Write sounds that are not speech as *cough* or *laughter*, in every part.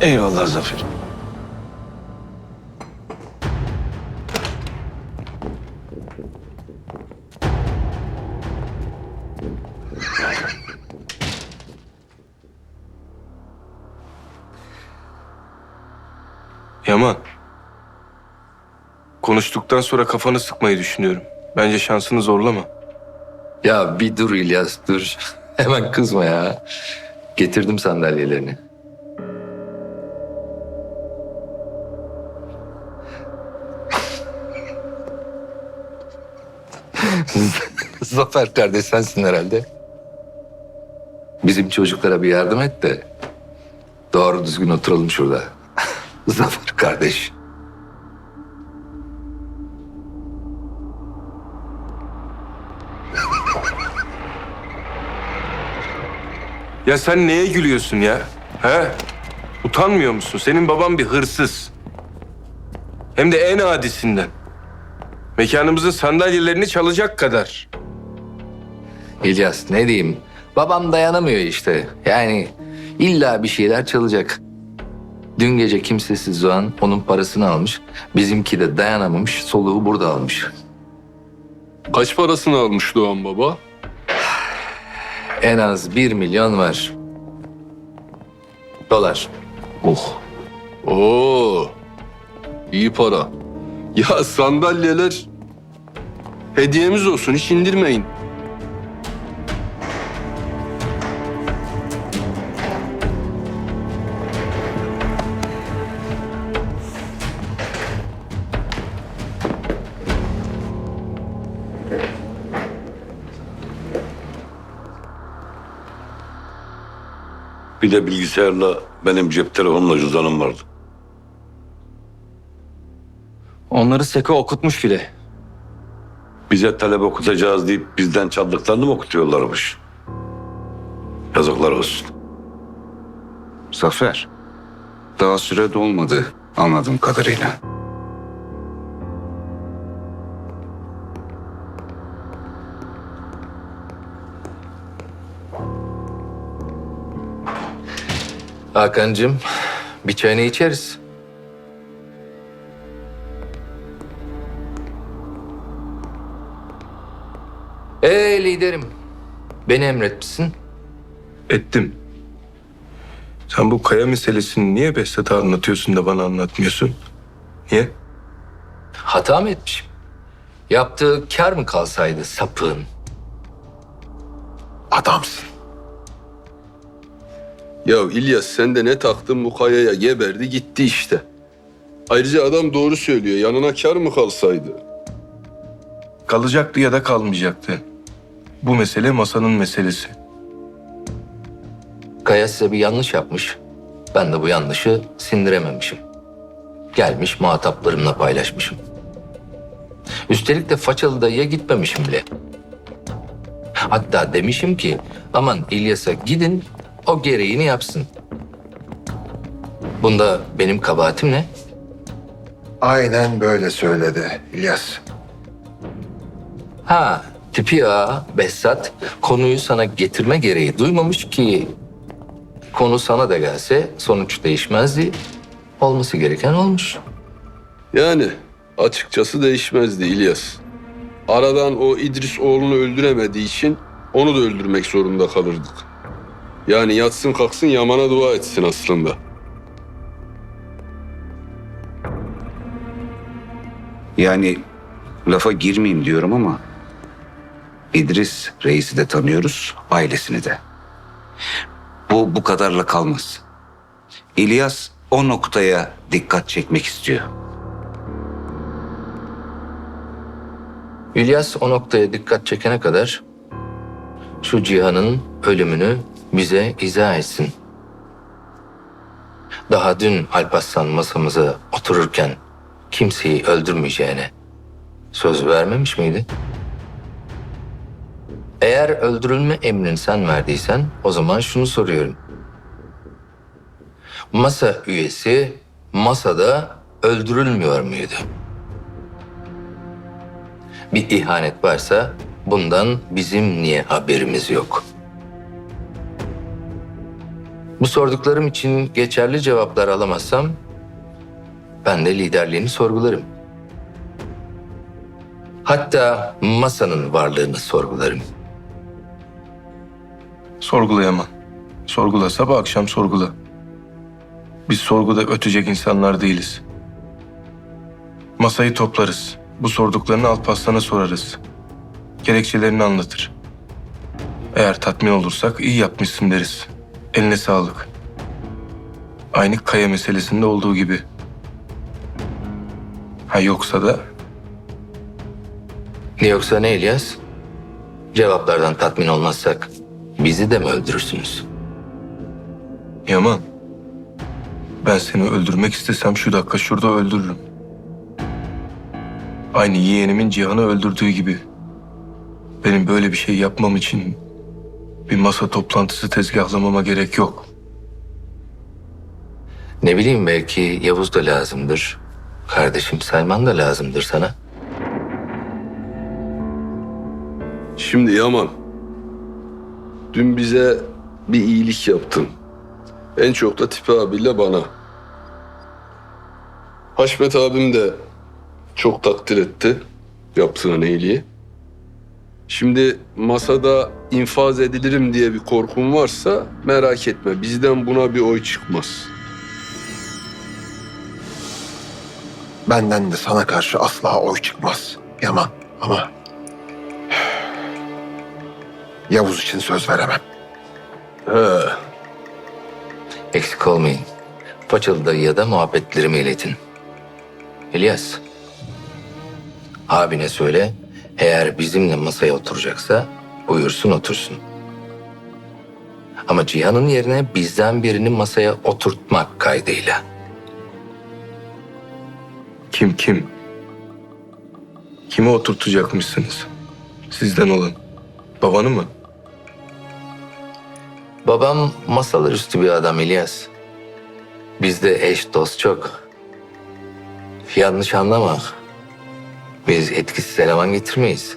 Eyvallah Zafer. Yaman. Konuştuktan sonra kafanı sıkmayı düşünüyorum. Bence şansını zorlama. Ya bir dur İlyas dur. *laughs* Hemen kızma ya. Getirdim sandalyelerini. *laughs* Zafer kardeş sensin herhalde. Bizim çocuklara bir yardım et de doğru düzgün oturalım şurada. *laughs* Zafer kardeş. *laughs* Ya sen neye gülüyorsun ya? He? Utanmıyor musun? Senin baban bir hırsız. Hem de en adisinden. Mekanımızın sandalyelerini çalacak kadar. İlyas ne diyeyim? Babam dayanamıyor işte. Yani illa bir şeyler çalacak. Dün gece kimsesiz Doğan onun parasını almış. Bizimki de dayanamamış soluğu burada almış. Kaç parasını almış Doğan baba? En az bir milyon var. Dolar. Oh. Oo. İyi para. Ya sandalyeler hediyemiz olsun hiç indirmeyin. Bir de bilgisayarla benim cep telefonumla cüzdanım vardı. Onları Seko okutmuş bile. Bize talep okutacağız deyip bizden çaldıklarını mı okutuyorlarmış? Yazıklar olsun. Zafer, daha süre dolmadı anladığım kadarıyla. Hakan'cığım bir çayını içeriz. Ee liderim. Beni emretmişsin. Ettim. Sen bu kaya meselesini niye Behzat'a anlatıyorsun da bana anlatmıyorsun? Niye? Hata mı etmişim? Yaptığı kar mı kalsaydı sapığın? Adamsın. Ya İlyas sen de ne taktın bu kayaya geberdi gitti işte. Ayrıca adam doğru söylüyor. Yanına kar mı kalsaydı? Kalacaktı ya da kalmayacaktı. Bu mesele masanın meselesi. Kaya size bir yanlış yapmış. Ben de bu yanlışı sindirememişim. Gelmiş muhataplarımla paylaşmışım. Üstelik de façalı dayıya gitmemişim bile. Hatta demişim ki aman İlyas'a gidin o gereğini yapsın. Bunda benim kabahatim ne? Aynen böyle söyledi İlyas. Ha tipi ya Behzat konuyu sana getirme gereği duymamış ki konu sana da gelse sonuç değişmezdi. Olması gereken olmuş. Yani açıkçası değişmezdi İlyas. Aradan o İdris oğlunu öldüremediği için onu da öldürmek zorunda kalırdık. Yani yatsın kalksın Yaman'a dua etsin aslında. Yani lafa girmeyeyim diyorum ama İdris reisi de tanıyoruz, ailesini de. Bu bu kadarla kalmaz. İlyas o noktaya dikkat çekmek istiyor. İlyas o noktaya dikkat çekene kadar şu Cihan'ın ölümünü bize izah etsin. Daha dün Alparslan masamıza otururken kimseyi öldürmeyeceğine söz vermemiş miydi? Eğer öldürülme emrini sen verdiysen o zaman şunu soruyorum. Masa üyesi masada öldürülmüyor muydu? Bir ihanet varsa bundan bizim niye haberimiz yok? Bu sorduklarım için geçerli cevaplar alamazsam ben de liderliğini sorgularım. Hatta masanın varlığını sorgularım. Sorgulayamam. Sorgula sabah akşam sorgula. Biz sorguda ötecek insanlar değiliz. Masayı toplarız. Bu sorduklarını Alparslan'a sorarız. Gerekçelerini anlatır. Eğer tatmin olursak iyi yapmışsın deriz. Eline sağlık. Aynı kaya meselesinde olduğu gibi. Ha yoksa da Yoksa ne İlyas? Cevaplardan tatmin olmazsak bizi de mi öldürürsünüz? Yaman. Ben seni öldürmek istesem şu dakika şurada öldürürüm. Aynı yeğenimin Cihan'ı öldürdüğü gibi. Benim böyle bir şey yapmam için bir masa toplantısı tezgahlamama gerek yok. Ne bileyim belki Yavuz da lazımdır. Kardeşim Selman da lazımdır sana. Şimdi Yaman. Dün bize bir iyilik yaptın. En çok da Tipi abiyle bana. Haşmet abim de çok takdir etti yaptığın iyiliği. Şimdi masada infaz edilirim diye bir korkun varsa merak etme. Bizden buna bir oy çıkmaz. Benden de sana karşı asla oy çıkmaz. Yaman ama... Yavuz için söz veremem. He. Eksik olmayın. Paçalı dayıya da muhabbetlerimi iletin. İlyas. Abine söyle. Eğer bizimle masaya oturacaksa buyursun otursun. Ama Cihan'ın yerine bizden birini masaya oturtmak kaydıyla. Kim kim? Kimi oturtacakmışsınız? Sizden olan. Babanı mı? Babam masalar üstü bir adam İlyas. Bizde eş dost çok. Yanlış anlama. Biz etkisiz eleman getirmeyiz.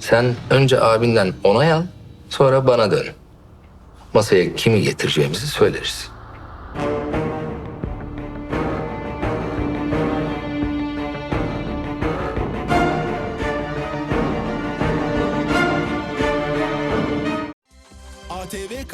Sen önce abinden onay al, sonra bana dön. Masaya kimi getireceğimizi söyleriz.